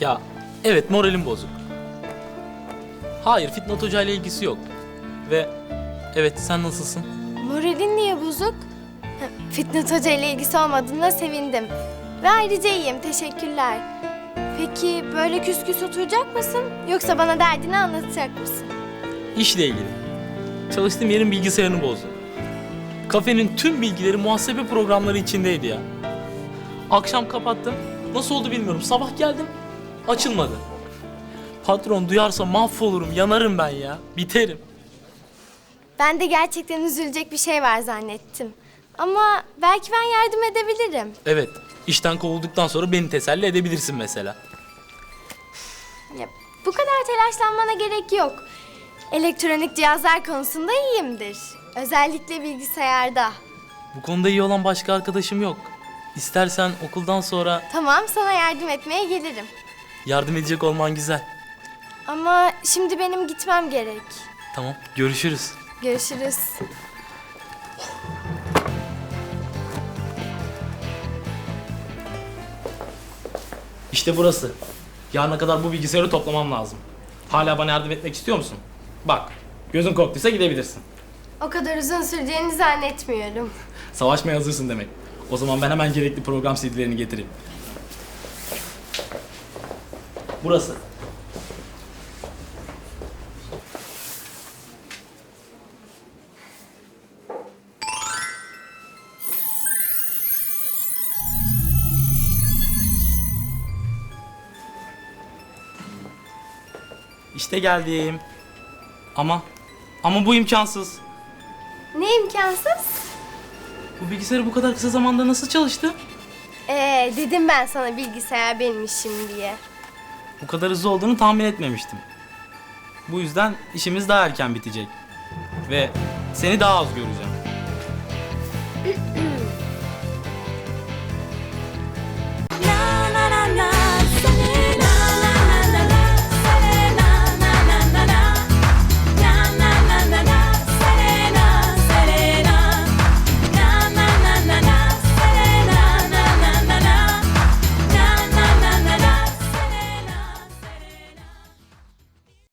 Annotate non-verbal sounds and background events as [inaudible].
Ya evet moralim bozuk. Hayır Fitnat Hoca ile ilgisi yok. Ve evet sen nasılsın? Moralin niye bozuk? Ha, Fitnat Hoca ile ilgisi olmadığına sevindim. Ve ayrıca iyiyim, teşekkürler. Peki böyle küs küs oturacak mısın? Yoksa bana derdini anlatacak mısın? İşle ilgili. Çalıştığım yerin bilgisayarını bozdu. Kafenin tüm bilgileri muhasebe programları içindeydi ya. Akşam kapattım. Nasıl oldu bilmiyorum. Sabah geldim. Açılmadı. Patron duyarsa mahvolurum, yanarım ben ya. Biterim. Ben de gerçekten üzülecek bir şey var zannettim. Ama belki ben yardım edebilirim. Evet, işten kovulduktan sonra beni teselli edebilirsin mesela. Ya, bu kadar telaşlanmana gerek yok. Elektronik cihazlar konusunda iyiyimdir. Özellikle bilgisayarda. Bu konuda iyi olan başka arkadaşım yok. İstersen okuldan sonra Tamam, sana yardım etmeye gelirim. Yardım edecek olman güzel. Ama şimdi benim gitmem gerek. Tamam, görüşürüz. Görüşürüz. İşte burası. Yarına kadar bu bilgisayarı toplamam lazım. Hala bana yardım etmek istiyor musun? Bak, gözün korktuysa gidebilirsin. O kadar uzun süreceğini zannetmiyorum. Savaşmaya hazırsın demek. O zaman ben hemen gerekli program CD'lerini getireyim. Burası. İşte geldim. Ama ama bu imkansız. Ne imkansız? Bu bilgisayarı bu kadar kısa zamanda nasıl çalıştı? Ee, dedim ben sana bilgisayar benim işim diye. Bu kadar hızlı olduğunu tahmin etmemiştim. Bu yüzden işimiz daha erken bitecek. Ve seni daha az göreceğim. [clears throat]